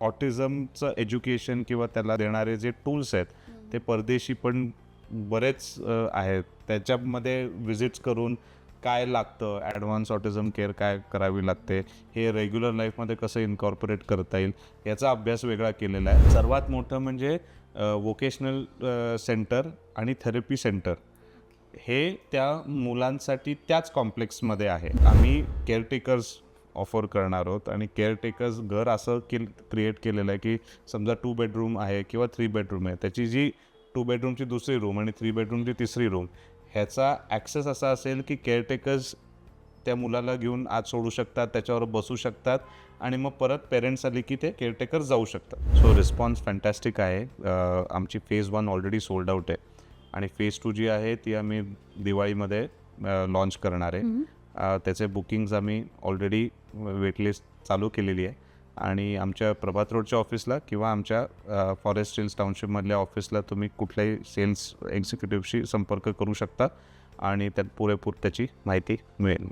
ऑटिझमचं education किंवा त्याला देणारे जे टूल्स आहेत ते परदेशी पण बरेच आहेत. त्याच्यामध्ये विजिट्स करून काय लागतं? ॲडव्हान्स ऑटिझम केअर काय करावी लागते? हे रेग्युलर लाईफमध्ये कसं इन्कॉर्पोरेट करता येईल? याचा अभ्यास वेगळा केलेला आहे. सर्वात मोठं म्हणजे वोकेशनल सेंटर आणि थेरपी सेंटर हे त्या मुलांसाठी त्याच कॉम्प्लेक्समध्ये आहे. आम्ही केअरटेकर्स ऑफर करणार आहोत. आणि केअरटेकर्स घर असं केल क्रिएट केलेलं आहे की समजा टू बेडरूम आहे किंवा थ्री बेडरूम आहे त्याची जी टू बेडरूमची दुसरी रूम आणि थ्री बेडरूमची तिसरी रूम ह्याचा ॲक्सेस असा असेल की केअरटेकर्स त्या मुलाला घेऊन आत सोडू शकतात त्याच्यावर बसू शकतात आणि मग परत पेरेंट्स आली की ते केअरटेकर जाऊ शकतात. सो रिस्पॉन्स फॅन्टॅस्टिक आहे. आमची phase one already sold out आहे. आणि फेज टू जी आहे ती आम्ही दिवाळीमध्ये लॉन्च करणार आहे. त्याचे बुकिंग्ज आम्ही ऑलरेडी वेटलिस्ट चालू केलेली आहे. आणि आमच्या प्रभात रोडच्या ऑफिसला किंवा आमच्या फॉरेस्ट हिल्स टाउनशिपमधल्या ऑफिसला तुम्ही कुठल्याही सेल्स एक्झिक्युटिव्हशी संपर्क करू शकता आणि त्यात पुरेपूर त्याची माहिती मिळेल.